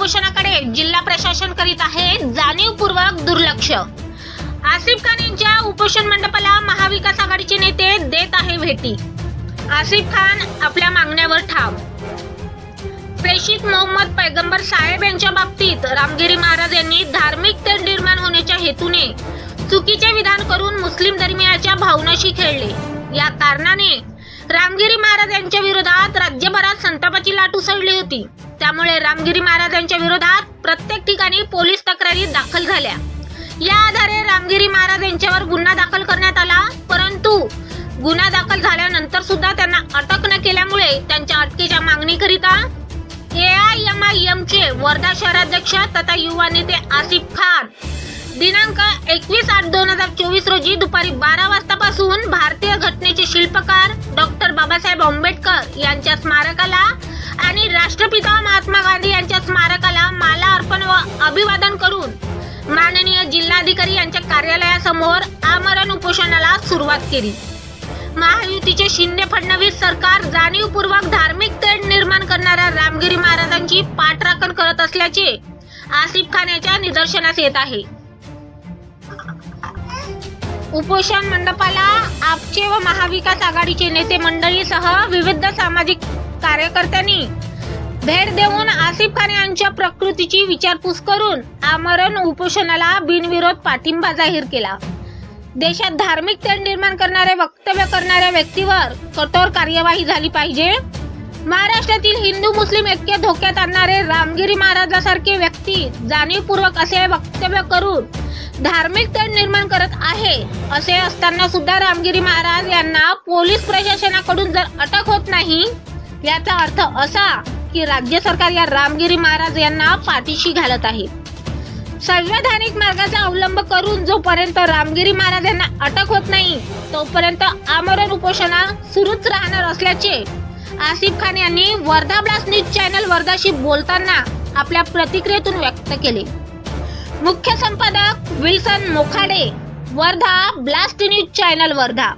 उपोषणाकडे जिल्हा प्रशासन करीत आहे जाणीवपूर्वक दुर्लक्ष. आसिफ खान यांच्या उपोषण मंडपाला महाविकास आघाडीचे नेते देत आहे भेटी. आसिफ खान आपल्या मागण्यावर ठाम. प्रेषित मोहम्मद पैगंबर साहेब यांच्या बाबतीत रामगिरी महाराज यांनी धार्मिक तेढ निर्माण होण्याच्या हेतूने चुकीचे विधान करून मुस्लिम धर्मियाच्या भावनाशी खेळले. या कारणाने रामगिरी महाराज यांच्या विरोधात राज्यभरात संतापाची लाट उसळली होती. त्यामुळे रामगिरी महाराजांच्या विरोधात प्रत्येक ठिकाणी पोलीस तक्रारी दाखल झाल्या. या आधारे रामगिरी महाराज यांच्यावर गुन्हा दाखल करण्यात आला परंतु गुन्हा दाखल झाल्यानंतर सुद्धा त्यांना अटक न केल्यामुळे त्यांच्या अटकेच्या मागणीकरिता हे आय एम आय चे वर्धा शहराध्यक्ष तथा युवा नेते आसिफ खान दिनांक एकवीस आठ दोन हजार चोवीस रोजी दुपारी बारा वाजतापासून भारतीय घटनेचे शिल्पकार डॉक्टर बाबासाहेब आंबेडकर यांच्या स्मारकाला राष्ट्रपिता महात्मा गांधी यांच्या स्मारकाला माला अर्पण व अभिवादन करून माननीय जिल्हाधिकारी यांच्या कार्यालयासमोर आमरण उपोषणाला सुरुवात केली. महायुतीचे शिंदे फडणवीस सरकार जाणीवपूर्वक धार्मिक तेढ निर्माण करणाऱ्या रामगिरी महाराजांची पाठराखण करत असल्याचे आसिफ खान यांच्या निदर्शनास येत आहे. उपोषण मंडपाला आपचे व महाविकास आघाडीचे नेते मंडळीसह विविध सामाजिक कार्यकर्त्यांनी भेट देऊन आसिफ खान यांच्या प्रकृतीची विचारपूस करून आमरण उपोषणाला बिनविरोध पाठिंबा जाहीर केला. देशात धार्मिक तेढ निर्माण करणारे वक्तव्य करणाऱ्या व्यक्तीवर कठोर कार्यवाही झाली पाहिजे. महाराष्ट्रातील हिंदू मुस्लिम ऐक्य धोक्यात आणणारे रामगिरी महाराजासारखे व्यक्ती जाणीवपूर्वक असे वक्तव्य करून धार्मिक तेढ निर्माण करत आहे असे असताना सुद्धा रामगिरी महाराज यांना पोलीस प्रशासनाकडून जर अटक होत नाही याचा अर्थ असा की राज्य सरकार या रामगिरी महाराज यांना पाठीशी घालत आहे. संवैधानिक मार्गाचा अवलंब करून जोपर्यंत रामगिरी महाराज यांना अटक होत नाही तोपर्यंत आमरण उपोषणा सुरूच राहणार असल्याचे आसिफ खान यांनी वर्धा ब्लास्ट न्यूज चॅनल वर्धाशी बोलताना आपल्या प्रतिक्रियेतून व्यक्त केले. मुख्य संपादक Wilson Mokhade Wardha blast news channel Wardha.